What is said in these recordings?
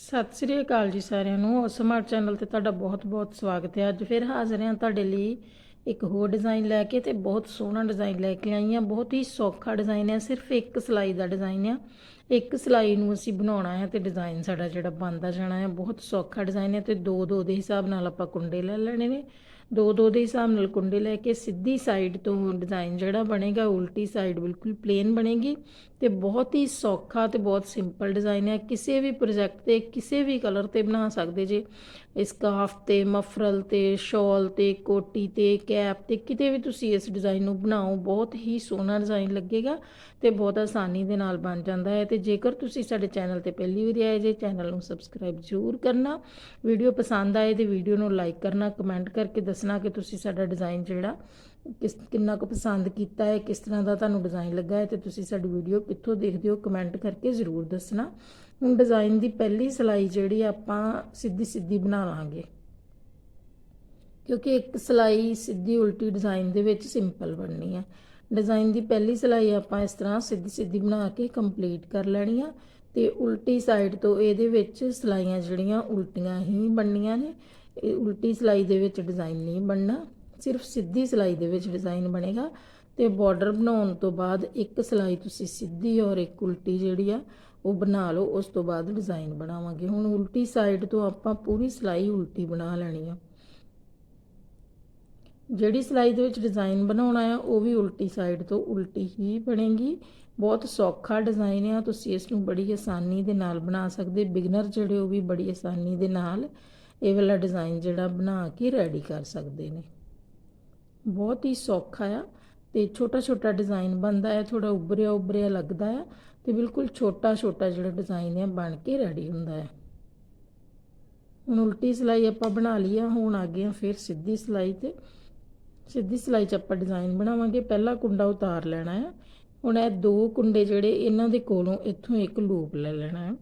ਸਤਿ ਸ੍ਰੀ ਅਕਾਲ ਜੀ ਸਾਰਿਆਂ ਨੂੰ। ਸਮਾਰਟ ਚੈਨਲ ਤੇ ਤੁਹਾਡਾ ਬਹੁਤ-ਬਹੁਤ ਸਵਾਗਤ ਹੈ। ਅੱਜ ਫਿਰ ਹਾਜ਼ਰ ਹਾਂ ਤੁਹਾਡੇ ਲਈ ਇੱਕ ਹੋਰ ਡਿਜ਼ਾਈਨ ਲੈ ਕੇ ਤੇ ਬਹੁਤ ਸੋਹਣਾ ਡਿਜ਼ਾਈਨ ਲੈ ਕੇ ਆਈ ਹਾਂ। ਬਹੁਤ ਹੀ ਸੌਖਾ ਡਿਜ਼ਾਈਨ ਹੈ। ਸਿਰਫ ਇੱਕ ਸਿਲਾਈ ਦਾ ਡਿਜ਼ਾਈਨ ਹੈ। ਇੱਕ ਸਿਲਾਈ ਨੂੰ ਅਸੀਂ ਬਣਾਉਣਾ ਹੈ ਤੇ ਡਿਜ਼ਾਈਨ ਸਾਡਾ ਜਿਹੜਾ ਬਣਦਾ ਜਾਣਾ ਹੈ। ਬਹੁਤ ਸੌਖਾ ਡਿਜ਼ਾਈਨ ਹੈ ਤੇ ਦੋ ਦੋ ਦੇ ਹਿਸਾਬ ਨਾਲ ਆਪਾਂ ਕੁੰਡੇ ਲੈ ਲੈਣੇ ਨੇ। ਦੋ ਦੋ ਦੇ ਹਿਸਾਬ ਨਾਲ ਕੁੰਡੇ ਲੈ ਕੇ ਸਿੱਧੀ ਸਾਈਡ ਤੋਂ ਡਿਜ਼ਾਈਨ ਜਿਹੜਾ ਬਣੇਗਾ, ਉਲਟੀ ਸਾਈਡ ਬਿਲਕੁਲ ਪਲੇਨ ਬਣੇਗੀ ਤੇ ਬਹੁਤ ਹੀ ਸੌਖਾ ਤੇ ਬਹੁਤ ਸਿੰਪਲ ਡਿਜ਼ਾਈਨ ਹੈ। ਕਿਸੇ ਵੀ ਪ੍ਰੋਜੈਕਟ ਤੇ, ਕਿਸੇ ਵੀ ਕਲਰ ਤੇ ਬਣਾ ਸਕਦੇ ਜੇ। ਸਕਾਫ ਤੇ, ਮਫਰਲ ਤੇ ਸ਼ਾਲ ਤੇ, ਕੋਟੀ ਤੇ ਕੈਪ ਤੇ, ਕਿਤੇ ਵੀ ਤੁਸੀਂ ਇਸ ਡਿਜ਼ਾਈਨ ਨੂੰ ਬਣਾਓ, ਬਹੁਤ ਹੀ ਸੋਹਣਾ ਡਿਜ਼ਾਈਨ ਲੱਗੇਗਾ ਤੇ ਬਹੁਤ ਆਸਾਨੀ ਦੇ ਨਾਲ ਬਣ ਜਾਂਦਾ ਹੈ। ਤੇ ਜੇਕਰ ਤੁਸੀਂ ਸਾਡੇ ਚੈਨਲ ਤੇ ਪਹਿਲੀ ਵਾਰੀ ਆਏ ਜੇ ਚੈਨਲ ਨੂੰ ਸਬਸਕ੍ਰਾਈਬ ਜ਼ਰੂਰ ਕਰਨਾ। ਵੀਡੀਓ ਪਸੰਦ ਆਏ ਤੇ ਵੀਡੀਓ ਨੂੰ ਲਾਈਕ ਕਰਨਾ ਕਮੈਂਟ ਕਰਕੇ ਦੱਸ ਦੱਸਣਾ ਕਿ ਤੁਸੀਂ ਸਾਡਾ ਡਿਜ਼ਾਈਨ ਜਿਹੜਾ ਕਿਸ, ਕਿੰਨਾ ਕੁ ਪਸੰਦ ਕੀਤਾ ਹੈ, ਕਿਸ ਤਰ੍ਹਾਂ ਦਾ ਤੁਹਾਨੂੰ ਡਿਜ਼ਾਈਨ ਲੱਗਾ ਹੈ ਤੇ ਤੁਸੀਂ ਸਾਡੀ ਵੀਡੀਓ ਕਿੱਥੋਂ ਦੇਖਦੇ ਹੋ ਕਮੈਂਟ ਕਰਕੇ ਜ਼ਰੂਰ ਦੱਸਣਾ। ਹੁਣ ਡਿਜ਼ਾਈਨ ਦੀ ਪਹਿਲੀ ਸਿਲਾਈ ਜਿਹੜੀ ਆਪਾਂ ਸਿੱਧੀ ਸਿੱਧੀ ਬਣਾ ਲਾਂਗੇ। ਕਿਉਂਕਿ ਇੱਕ ਸਿਲਾਈ ਸਿੱਧੀ ਉਲਟੀ ਡਿਜ਼ਾਈਨ ਦੇ ਵਿੱਚ ਸਿੰਪਲ ਬਣਨੀ ਹੈ। ਡਿਜ਼ਾਈਨ ਦੀ ਪਹਿਲੀ ਸਿਲਾਈ ਆਪਾਂ ਇਸ ਤਰ੍ਹਾਂ ਸਿੱਧੀ ਸਿੱਧੀ ਬਣਾ ਕੇ ਕੰਪਲੀਟ ਕਰ ਲੈਣੀ ਆ ਤੇ ਉਲਟੀ ਸਾਈਡ ਤੋਂ ਇਹਦੇ ਵਿੱਚ ਸਿਲਾਈਆਂ ਜਿਹੜੀਆਂ ਉਲਟੀਆਂ ਹੀ ਬਣਨੀਆਂ ਨੇ। ਇਹ ਉਲਟੀ ਸਿਲਾਈ ਦੇ ਵਿੱਚ ਡਿਜ਼ਾਈਨ ਨਹੀਂ ਬਣਨਾ, ਸਿਰਫ ਸਿੱਧੀ ਸਿਲਾਈ ਦੇ ਵਿੱਚ ਡਿਜ਼ਾਈਨ ਬਣੇਗਾ ਤੇ ਬਾਰਡਰ ਬਣਾਉਣ ਤੋਂ ਬਾਅਦ ਇੱਕ ਸਿਲਾਈ ਤੁਸੀਂ ਸਿੱਧੀ ਔਰ ਇੱਕ ਉਲਟੀ ਜਿਹੜੀ ਆ, ਉਹ ਬਣਾ ਲਓ, ਉਸ ਤੋਂ ਬਾਅਦ ਡਿਜ਼ਾਈਨ ਬਣਾਵਾਂਗੇ। ਹੁਣ ਉਲਟੀ ਸਾਈਡ ਤੋਂ ਆਪਾਂ ਪੂਰੀ ਸਿਲਾਈ ਉਲਟੀ ਬਣਾ ਲੈਣੀ ਆ। ਜਿਹੜੀ ਸਿਲਾਈ ਦੇ ਵਿੱਚ ਡਿਜ਼ਾਈਨ ਬਣਾਉਣਾ ਆ, ਉਹ ਵੀ ਉਲਟੀ ਸਾਈਡ ਤੋਂ ਉਲਟੀ ਹੀ ਬਣੇਗੀ। ਬਹੁਤ ਸੌਖਾ ਡਿਜ਼ਾਈਨ ਆ, ਤੁਸੀਂ ਇਸ ਨੂੰ ਬੜੀ ਆਸਾਨੀ ਦੇ ਨਾਲ ਬਣਾ ਸਕਦੇ ਬਿਗਨਰ ਜਿਹੜੇ ਉਹ ਵੀ ਬੜੀ ਆਸਾਨੀ ਦੇ ਨਾਲ ਇਹ ਵਾਲਾ ਡਿਜ਼ਾਈਨ ਜਿਹੜਾ ਬਣਾ ਕੇ ਰੈਡੀ ਕਰ ਸਕਦੇ ਨੇ। ਬਹੁਤ ਹੀ ਸੌਖਾ ਆ ਤੇ ਛੋਟਾ ਛੋਟਾ ਡਿਜ਼ਾਈਨ ਬਣਦਾ ਹੈ ਥੋੜਾ ਉੱਭਰਿਆ ਉੱਭਰਿਆ ਲੱਗਦਾ ਹੈ ਤੇ ਬਿਲਕੁਲ ਛੋਟਾ ਛੋਟਾ ਜਿਹੜਾ ਡਿਜ਼ਾਈਨ ਹੈ ਬਣ ਕੇ ਰੈਡੀ ਹੁੰਦਾ ਹੈ। ਹੁਣ ਉਲਟੀ ਸਿਲਾਈ ਆਪਾਂ ਬਣਾ ਲਈ ਆ, ਹੁਣ ਆ ਗਏ ਆ ਫਿਰ ਸਿੱਧੀ ਸਿਲਾਈ ਤੇ। ਸਿੱਧੀ ਸਿਲਾਈ 'ਚ ਆਪਾਂ ਡਿਜ਼ਾਈਨ ਬਣਾਵਾਂਗੇ, ਪਹਿਲਾ ਕੁੰਡਾ ਉਤਾਰ ਲੈਣਾ ਹੈ ਹੁਣ ਇਹ ਦੋ ਕੁੰਡੇ ਜਿਹੜੇ ਇਹਨਾਂ ਦੇ ਕੋਲੋਂ ਇੱਥੋਂ ਇੱਕ ਲੂਪ ਲੈ ਲੈਣਾ ਹੈ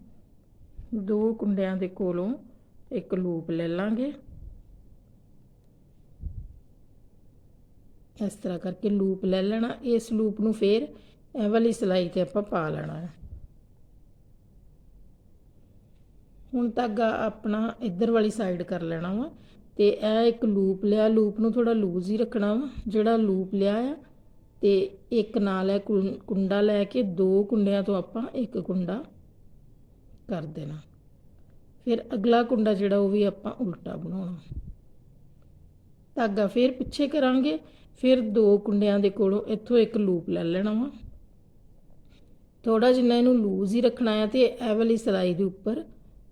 ਦੋ ਕੁੰਡਿਆਂ ਦੇ ਕੋਲੋਂ ਇੱਕ ਲੂਪ ਲੈ ਲਾਂਗੇ। ਇਸ ਤਰ੍ਹਾਂ ਕਰਕੇ ਲੂਪ ਲੈ ਲੈਣਾ। ਇਸ ਲੂਪ ਨੂੰ ਫੇਰ ਇਹ ਵਾਲੀ ਸਿਲਾਈ ਤੇ ਆਪਾਂ ਪਾ ਲੈਣਾ ਹੈ। ਹੁਣ ਧਾਗਾ ਆਪਣਾ ਇੱਧਰ ਵਾਲੀ ਸਾਈਡ ਕਰ ਲੈਣਾ ਵਾ ਤੇ ਇਹ ਇੱਕ ਲੂਪ ਲਿਆ। ਲੂਪ ਨੂੰ ਥੋੜਾ ਲੂਜ਼ ਹੀ ਰੱਖਣਾ ਵਾ। ਜਿਹੜਾ ਲੂਪ ਲਿਆ ਆ ਤੇ ਇੱਕ ਨਾਲ ਹੈ ਕੁੰਡਾ ਲੈ ਕੇ ਦੋ ਕੁੰਡਿਆਂ ਤੋਂ ਆਪਾਂ ਇੱਕ ਕੁੰਡਾ ਕਰ ਦੇਣਾ। ਫਿਰ ਅਗਲਾ ਕੁੰਡਾ ਜਿਹੜਾ ਉਹ ਵੀ ਆਪਾਂ ਉਲਟਾ ਬਣਾਉਣਾ। ਧਾਗਾ ਫਿਰ ਪਿੱਛੇ ਕਰਾਂਗੇ, ਫਿਰ ਦੋ ਕੁੰਡਿਆਂ ਦੇ ਕੋਲੋਂ ਇੱਥੋਂ ਇੱਕ ਲੂਪ ਲੈ ਲੈਣਾ ਵਾ। ਥੋੜਾ ਜਿੰਨਾ ਇਹਨੂੰ ਲੂਜ਼ ਹੀ ਰੱਖਣਾ ਹੈ ਤੇ ਇਹ ਵਾਲੀ ਸਿਲਾਈ ਦੇ ਉੱਪਰ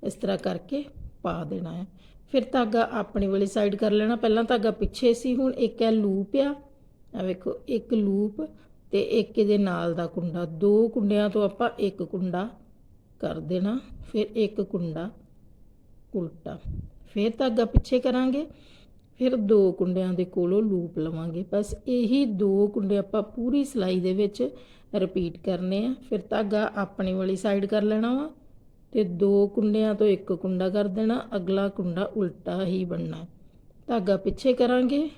ਇਸ ਤਰ੍ਹਾਂ ਕਰਕੇ ਪਾ ਦੇਣਾ ਹੈ ਫਿਰ ਧਾਗਾ ਆਪਣੇ ਵਾਲੀ ਸਾਈਡ ਕਰ ਲੈਣਾ। ਪਹਿਲਾਂ ਧਾਗਾ ਪਿੱਛੇ ਸੀ, ਹੁਣ ਇੱਕ ਹੈ ਲੂਪ ਆ। ਆ ਵੇਖੋ, ਇੱਕ ਲੂਪ ਤੇ ਇੱਕ ਇਹਦੇ ਨਾਲ ਦਾ ਕੁੰਡਾ। ਦੋ ਕੁੰਡਿਆਂ ਤੋਂ ਆਪਾਂ ਇੱਕ ਕੁੰਡਾ ਕਰ ਦੇਣਾ, ਫਿਰ ਇੱਕ ਕੁੰਡਾ ਉਲਟਾ। ਫਿਰ ਧਾਗਾ ਪਿੱਛੇ ਕਰਾਂਗੇ, ਫਿਰ ਦੋ ਕੁੰਡਿਆਂ ਦੇ ਕੋਲੋਂ ਲੂਪ ਲਵਾਂਗੇ। ਬਸ ਇਹੀ ਦੋ ਕੁੰਡੇ ਆਪਾਂ ਪੂਰੀ ਸਿਲਾਈ ਦੇ ਵਿੱਚ ਰਿਪੀਟ ਕਰਨੇ ਆ। ਫਿਰ ਧਾਗਾ ਆਪਣੀ ਵਾਲੀ ਸਾਈਡ ਕਰ ਲੈਣਾ ਵਾ ਤੇ ਦੋ ਕੁੰਡਿਆਂ ਤੋਂ ਇੱਕ ਕੁੰਡਾ ਕਰ ਦੇਣਾ, ਅਗਲਾ ਕੁੰਡਾ ਉਲਟਾ ਹੀ ਬਣਨਾ। ਧਾਗਾ ਪਿੱਛੇ ਕਰਾਂਗੇ।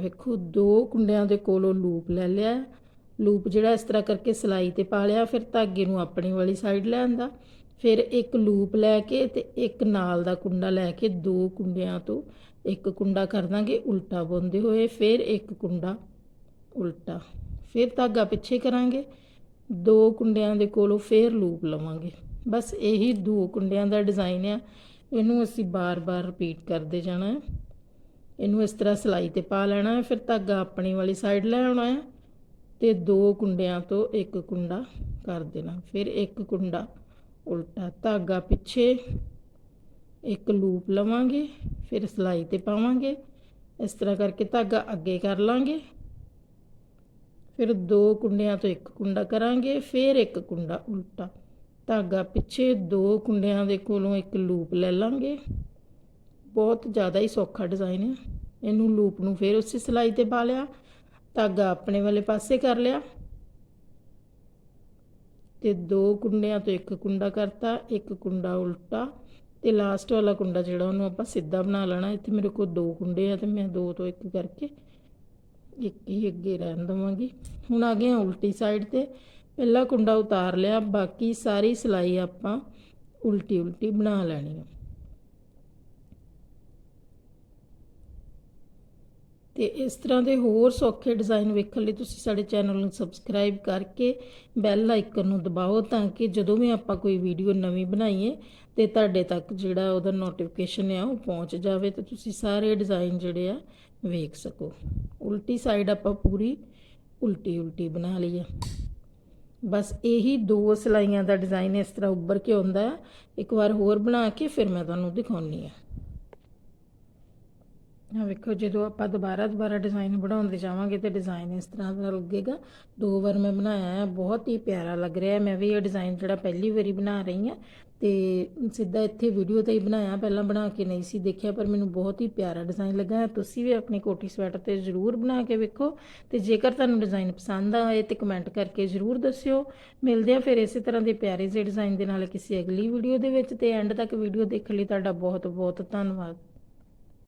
ਵੇਖੋ, ਦੋ ਕੁੰਡਿਆਂ ਦੇ ਕੋਲੋਂ ਲੂਪ ਲੈ ਲਿਆ। ਲੂਪ ਜਿਹੜਾ ਇਸ ਤਰ੍ਹਾਂ ਕਰਕੇ ਸਿਲਾਈ ਤੇ ਪਾ ਲਿਆ, ਫਿਰ ਧਾਗੇ ਨੂੰ ਆਪਣੀ ਵਾਲੀ ਸਾਈਡ ਲੈ ਆਂਦਾ। ਫਿਰ ਇੱਕ ਲੂਪ ਲੈ ਕੇ ਤੇ ਇੱਕ ਨਾਲ ਦਾ ਕੁੰਡਾ ਲੈ ਕੇ ਦੋ ਕੁੰਡਿਆਂ ਤੋਂ ਇੱਕ ਕੁੰਡਾ ਕਰ ਦਾਂਗੇ, ਉਲਟਾ ਬੁੰਦੇ ਹੋਏ ਫਿਰ ਇੱਕ ਕੁੰਡਾ, ਉਲਟਾ। ਫਿਰ ਧਾਗਾ ਪਿੱਛੇ ਕਰਾਂਗੇ, ਦੋ ਕੁੰਡਿਆਂ ਦੇ ਕੋਲੋਂ ਫਿਰ ਲੂਪ ਲਵਾਂਗੇ। ਬਸ ਇਹੀ ਦੋ ਕੁੰਡਿਆਂ ਦਾ ਡਿਜ਼ਾਈਨ ਆ। ਇਹਨੂੰ ਅਸੀਂ ਬਾਰ-ਬਾਰ ਰਿਪੀਟ ਕਰਦੇ ਜਾਣਾ। ਹੈ ਇਹਨੂੰ ਇਸ ਤਰ੍ਹਾਂ ਸਿਲਾਈ ਤੇ ਪਾ ਲੈਣਾ। ਹੈ ਫਿਰ ਧਾਗਾ ਆਪਣੀ ਵਾਲੀ ਸਾਈਡ ਲੈ ਆਉਣਾ ਹੈ ਤੇ ਦੋ ਕੁੰਡਿਆਂ ਤੋਂ ਇੱਕ ਕੁੰਡਾ ਕਰ ਦੇਣਾ। ਫਿਰ ਇੱਕ ਕੁੰਡਾ ਉਲਟਾ ਧਾਗਾ ਪਿੱਛੇ ਇੱਕ ਲੂਪ ਲਵਾਂਗੇ, ਫਿਰ ਸਿਲਾਈ ਤੇ ਪਾਵਾਂਗੇ। ਇਸ ਤਰ੍ਹਾਂ ਕਰਕੇ ਧਾਗਾ ਅੱਗੇ ਕਰ ਲਾਂਗੇ। ਫਿਰ ਦੋ ਕੁੰਡਿਆਂ ਤੋਂ ਇੱਕ ਕੁੰਡਾ ਕਰਾਂਗੇ, ਫਿਰ ਇੱਕ ਕੁੰਡਾ ਉਲਟਾ। ਧਾਗਾ ਪਿੱਛੇ ਦੋ ਕੁੰਡਿਆਂ ਦੇ ਕੋਲੋਂ ਇੱਕ ਲੂਪ ਲੈ ਲਾਂਗੇ। ਬਹੁਤ ਜ਼ਿਆਦਾ ਹੀ ਸੌਖਾ ਡਿਜ਼ਾਈਨ ਹੈ ਇਹਨੂੰ ਲੂਪ ਨੂੰ ਫਿਰ ਉਸੇ ਸਿਲਾਈ ਤੇ ਪਾ ਲਿਆ। ਧਾਗਾ ਆਪਣੇ ਵਾਲੇ ਪਾਸੇ ਕਰ ਲਿਆ। ਤੇ ਦੋ ਕੁੰਡਿਆਂ ਤੋਂ ਇੱਕ ਕੁੰਡਾ ਕਰਤਾ, ਇੱਕ ਕੁੰਡਾ ਉਲਟਾ ਤੇ ਲਾਸਟ ਵਾਲਾ ਕੁੰਡਾ ਜਿਹੜਾ ਉਹਨੂੰ ਆਪਾਂ ਸਿੱਧਾ ਬਣਾ ਲੈਣਾ। ਇੱਥੇ ਮੇਰੇ ਕੋਲ ਦੋ ਕੁੰਡੇ ਆ ਤੇ ਮੈਂ ਦੋ ਤੋਂ ਇੱਕ ਕਰਕੇ ਇੱਕ ਹੀ ਅੱਗੇ ਰਹਿਣ ਦਵਾਂਗੀ। ਹੁਣ ਆ ਗਏ ਆ ਉਲਟੀ ਸਾਈਡ ਤੇ। ਪਹਿਲਾ ਕੁੰਡਾ ਉਤਾਰ ਲਿਆ, ਬਾਕੀ ਸਾਰੀ ਸਿਲਾਈ ਆਪਾਂ ਉਲਟੀ ਉਲਟੀ ਬਣਾ ਲੈਣੀ ਆ। ਤੇ ਇਸ ਤਰ੍ਹਾਂ ਦੇ ਹੋਰ ਸੌਖੇ ਡਿਜ਼ਾਈਨ ਵੇਖਣ ਲਈ ਤੁਸੀਂ ਸਾਡੇ ਚੈਨਲ ਨੂੰ ਸਬਸਕ੍ਰਾਈਬ ਕਰਕੇ ਬੈਲ ਆਈਕਨ ਨੂੰ ਦਬਾਓ ਤਾਂ ਕਿ ਜਦੋਂ ਵੀ ਆਪਾਂ ਕੋਈ ਵੀਡੀਓ ਨਵੀਂ ਬਣਾਈਏ ਤੇ ਤੁਹਾਡੇ ਤੱਕ ਜਿਹੜਾ ਉਹਦਾ ਨੋਟੀਫਿਕੇਸ਼ਨ ਆ ਉਹ ਪਹੁੰਚ ਜਾਵੇ ਤੇ ਤੁਸੀਂ ਸਾਰੇ ਡਿਜ਼ਾਈਨ ਜਿਹੜੇ ਆ ਵੇਖ ਸਕੋ। ਉਲਟੀ ਸਾਈਡ ਆਪਾਂ ਪੂਰੀ ਉਲਟੀ ਉਲਟੀ ਬਣਾ ਲਈ ਆ। ਬਸ ਇਹੀ ਦੋ ਸਲਾਈਆਂ ਦਾ ਡਿਜ਼ਾਈਨ ਇਸ ਤਰ੍ਹਾਂ ਉੱਭਰ ਕੇ ਆਉਂਦਾ। ਹੈ ਇੱਕ ਵਾਰ ਹੋਰ ਬਣਾ ਕੇ ਫਿਰ ਮੈਂ ਤੁਹਾਨੂੰ ਦਿਖਾਉਣੀ ਆ। ਆ ਵੇਖੋ, ਜਦੋਂ ਆਪਾਂ ਦੁਬਾਰਾ ਦੁਬਾਰਾ ਡਿਜ਼ਾਈਨ ਬਣਾਉਂਦੇ ਜਾਵਾਂਗੇ ਤੇ ਡਿਜ਼ਾਈਨ ਇਸ ਤਰ੍ਹਾਂ ਦਾ ਲੱਗੇਗਾ। ਦੋ ਵਾਰ ਮੈਂ ਬਣਾਇਆ ਹੈ, ਬਹੁਤ ਹੀ ਪਿਆਰਾ ਲੱਗ ਰਿਹਾ ਮੈਂ ਵੀ ਇਹ ਡਿਜ਼ਾਈਨ ਜਿਹੜਾ ਪਹਿਲੀ ਵਾਰੀ ਬਣਾ ਰਹੀ ਹਾਂ ਤੇ ਸਿੱਧਾ ਇੱਥੇ ਵੀਡੀਓ ਤੇ ਹੀ ਬਣਾਇਆ। ਪਹਿਲਾਂ ਬਣਾ ਕੇ ਨਹੀਂ ਸੀ ਦੇਖਿਆ, ਪਰ ਮੈਨੂੰ ਬਹੁਤ ਹੀ ਪਿਆਰਾ ਡਿਜ਼ਾਈਨ ਲੱਗਾ ਤੁਸੀਂ ਵੀ ਆਪਣੀ ਕੋਟੀ ਸਵੈਟਰ ਤੇ ਜ਼ਰੂਰ ਬਣਾ ਕੇ ਵੇਖੋ ਤੇ ਜੇਕਰ ਤੁਹਾਨੂੰ ਡਿਜ਼ਾਈਨ ਪਸੰਦ ਆਏ ਤੇ ਕਮੈਂਟ ਕਰਕੇ ਜ਼ਰੂਰ ਦੱਸਿਓ। ਮਿਲਦੇ ਆ ਫਿਰ ਇਸੇ ਤਰ੍ਹਾਂ ਦੇ ਪਿਆਰੇ ਜਿਹੇ ਡਿਜ਼ਾਈਨ ਦੇ ਨਾਲ ਕਿਸੇ ਅਗਲੀ ਵੀਡੀਓ ਦੇ ਵਿੱਚ। ਤੇ ਐਂਡ ਤੱਕ ਵੀਡੀਓ ਦੇਖਣ ਲਈ ਤੁਹਾਡਾ ਬਹੁਤ ਬਹੁਤ ਧੰਨਵਾਦ।